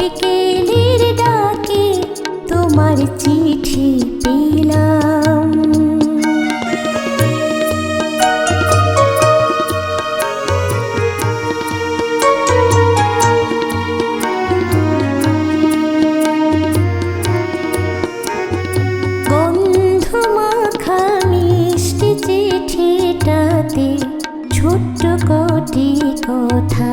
বিকেলের ডাকে তোমার চিঠি পেলাম। চিঠিটাতে ছোট্ট কটি কথা